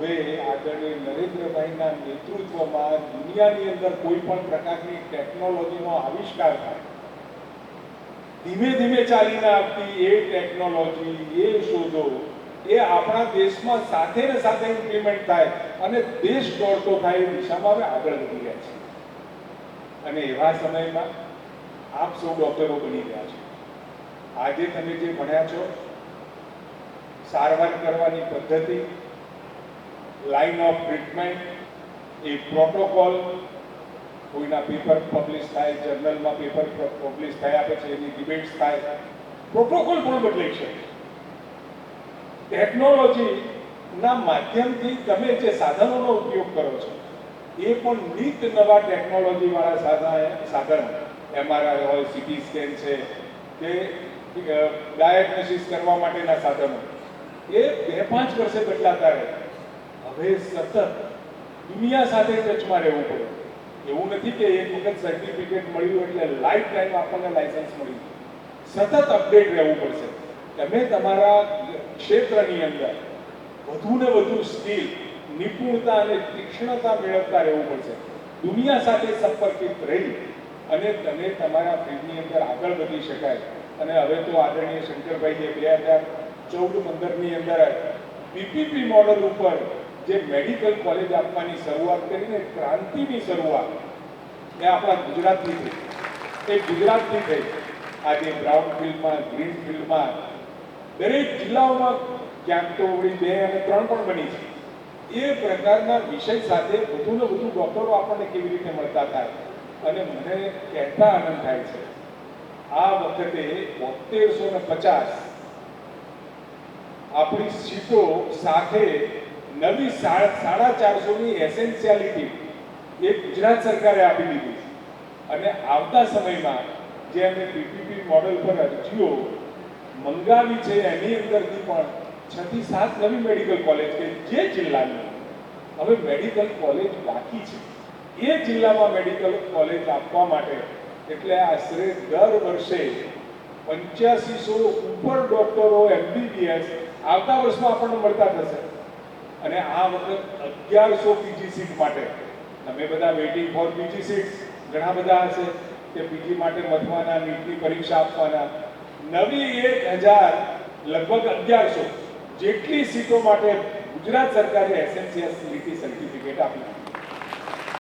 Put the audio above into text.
હવે આદરણીય નરેન્દ્રભાઈના નેતૃત્વમાં દુનિયાની અંદર કોઈ પણ પ્રકારની ટેકનોલોજીનો આવિષ્કાર થાય. ધીમે ધીમે ચાલીને આવતી એ ટેકનોલોજી, એ શોધો, એ આપણા દેશમાં સાથે ને સાથે ઇમ્પ્લિમેન્ટ થાય અને દેશ દોડતો થાય એ દિશામાં હવે આગળ વધી રહ્યા છે. અને એવા સમયમાં આપ સૌ ડોક્ટરો બની ગયા છો. આજે તમે જે ભણ્યા છો, સારવાર કરવાની પદ્ધતિ લાઈન ઓફ ટ્રીટમેન્ટ એ પ્રોટોકોલ કોઈના પેપર પબ્લિશ થાય જર્નલમાં પેપર પબ્લિશ થયા પછી એની ડિબેટ્સ થાય. પ્રોટોકોલ પણ બદલાઈ શકે. ટેકનોલોજીના માધ્યમથી તમે જે સાધનોનો ઉપયોગ કરો છો, એ પણ નિત નવા ટેકનોલોજીવાળા સાધન સાધન. એમઆરઆઈ હોય સીટી સ્કેન છે, કે ડાયગ્નોસિસ કરવા માટેના સાધનો. એ બે પાંચ વર્ષે બદલાતા રહે. હવે સતત દુનિયા સાથે ટચમાં રહેવું પડે. એવું નથી કે એક વખત સર્ટિફિકેટ મળ્યું એટલે લાઈફ ટાઈમ આપણને લાયસન્સ મળ્યું સતત અપડેટ રહેવું પડશે. તમે તમારા ક્ષેત્રની અંદર વધુ ને વધુ સ્કિલ નિપુણતા અને તીક્ષ્ણતા મેળવતા રહેવું પડશે. દુનિયા સાથે સંપર્કિત રહી અને તમે તમારા ફિલ્ડની અંદર આગળ વધી શકાય. અને હવે તો આદરણીય શંકરભાઈએ બે હજાર ચૌદ પંદરની અંદર પીપીપી મોડલ ઉપર જે મેડિકલ કોલેજ આપવાની શરૂઆત કરીને ક્રાંતિની શરૂઆત એ આપણા ગુજરાતની થઈ. એ ગુજરાતની થઈ. આજે બ્રાઉન ફિલ્ડમાં ગ્રીન ફિલ્ડમાં દરેક જિલ્લાઓમાં ક્યાંક તો ઓગણી બે અને ત્રણ પણ બની છે. એ પ્રકારના વિષય સાથે વધુ ને વધુ ડોક્ટરો આપણને કેવી રીતે મળતા થાય? અને મને કહેતા આનંદ થાય છે. આ વખતે બોતેરસો ને પચાસ આપણી સીટો સાથે નવી સાડા ચારસોની એસેન્શિયાલિટી એ ગુજરાત સરકારે આપી દીધી છે. અને આવતા સમયમાં જે અમે પીપીપી મોડલ પર અરજીઓ મંગાવી છે, એની અંદરથી પણ છ થી સાત નવી મેડિકલ કોલેજ કે જે જિલ્લાની, હવે મેડિકલ કોલેજ બાકી છે. એ જિલ્લામાં મેડિકલ કોલેજ આપવા માટે એટલે આશરે દર વર્ષે પંચ્યાસીસો ઉપર ડોક્ટરો એમબીબીએસ આવતા વર્ષમાં આપણને મળતા થશે અને આ વખત અગિયારસો પીજી સીટ માટે. તમે બધા વેઇટિંગ ફોર પીજી સીટ્સ, ઘણા બધા હશે કે પીજી માટે મથવાના નીટની પરીક્ષા આપવાના. નવી એક હજાર, લગભગ અગિયારસો જેટલી સીટો માટે ગુજરાત સરકારે એસએનસીએસ સર્ટિફિકેટ આપી.